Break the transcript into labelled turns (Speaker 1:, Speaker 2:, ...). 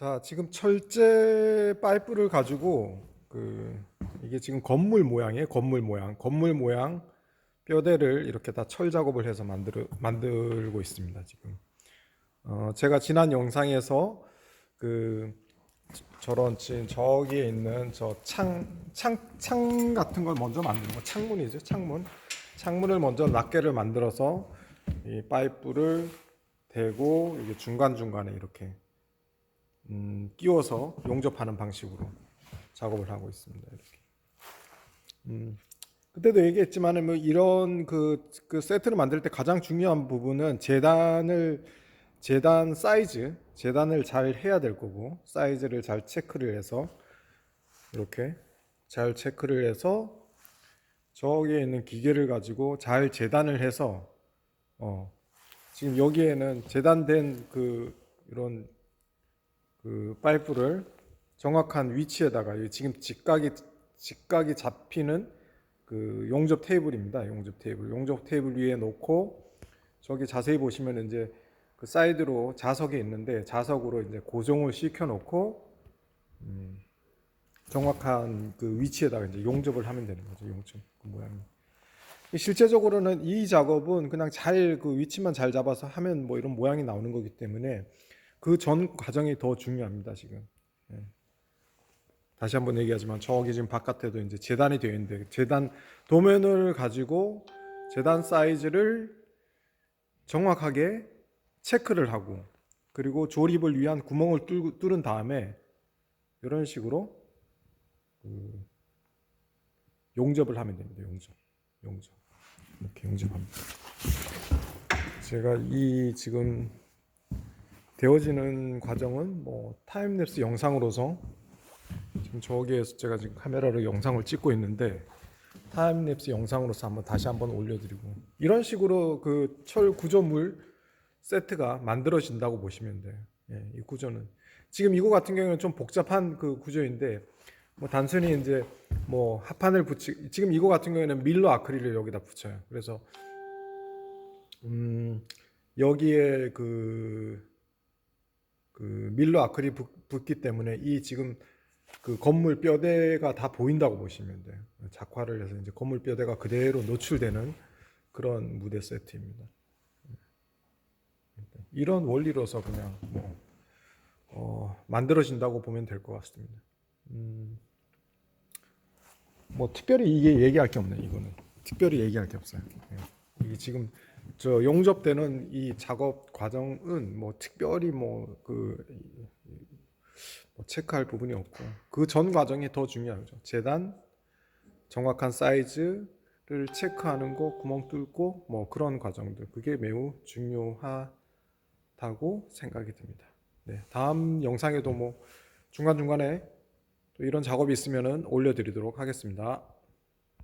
Speaker 1: 자, 지금 철제 파이프를 가지고 그 이게 지금 건물 모양이에요. 건물 모양. 건물 모양 뼈대를 이렇게 다 철 작업을 해서 만들 만들고 있습니다, 지금. 어, 제가 지난 영상에서 그 저런 지금 저기에 있는 저 창 창 창 같은 걸 먼저 만드는 거 창문이죠, 창문. 창문을 먼저 낱개를 만들어서 이 파이프를 대고 이게 중간 중간에 이렇게 음, 끼워서 용접하는 방식으로 작업을 하고 있습니다. 이렇게. 음, 그때도 얘기했지만은 뭐 이런 그, 그 세트를 만들 때 가장 중요한 부분은 재단을 재단 사이즈, 재단을 잘 해야 될 거고 사이즈를 잘 체크를 해서 이렇게 잘 체크를 해서 저기에 있는 기계를 가지고 잘 재단을 해서 어, 지금 여기에는 재단된 그 이런 그 파이프를 정확한 위치에다가 이 지금 직각이 직각이 잡히는 그 용접 테이블입니다. 용접 테이블. 용접 테이블 위에 놓고 저기 자세히 보시면 이제 그 사이드로 자석이 있는데 자석으로 이제 고정을 시켜 놓고 음, 정확한 그 위치에다가 이제 용접을 하면 되는 거죠. 용접 그 모양이. 실제적으로는 이 작업은 그냥 잘 그 위치만 잘 잡아서 하면 뭐 이런 모양이 나오는 거기 때문에 그 전 과정이 더 중요합니다 지금. 예. 다시 한번 얘기하지만 저기 지금 바깥에도 이제 재단이 되어 있는데 재단 도면을 가지고 재단 사이즈를 정확하게 체크를 하고 그리고 조립을 위한 구멍을 뚫- 뚫은 다음에 이런 식으로 그 용접을 하면 됩니다. 용접, 용접 이렇게 용접합니다. 제가 이 지금 되어지는 과정은 뭐 타임랩스 영상으로서 지금 저기에서 제가 지금 카메라로 영상을 찍고 있는데 타임랩스 영상으로서 한번 다시 한번 올려드리고 이런 식으로 그 철 구조물 세트가 만들어진다고 보시면 돼요. 예, 이 구조는 지금 이거 같은 경우는 좀 복잡한 그 구조인데 뭐 단순히 이제 뭐 합판을 붙이 지금 이거 같은 경우에는 밀로 아크릴을 여기다 붙여요. 그래서 음 여기에 그, 그 밀로 아크릴 붙, 붙기 때문에 이 지금 그 건물 뼈대가 다 보인다고 보시면 돼요. 작화를 해서 이제 건물 뼈대가 그대로 노출되는 그런 무대 세트입니다. 이런 원리로서 그냥 뭐 어, 만들어진다고 보면 될 것 같습니다. 음, 뭐 특별히 이게 얘기할 게 없네 이거는 특별히 얘기할 게 없어요. 예. 이게 지금 저 용접되는 이 작업 과정은 뭐 특별히 뭐그 뭐 체크할 부분이 없고 그 전 과정이 더 중요하죠. 재단 정확한 사이즈를 체크하는 거 구멍 뚫고 뭐 그런 과정들 그게 매우 중요하다고 생각이 듭니다. 네, 다음 영상에도 뭐 중간 중간에 또 이런 작업이 있으면은 올려드리도록 하겠습니다.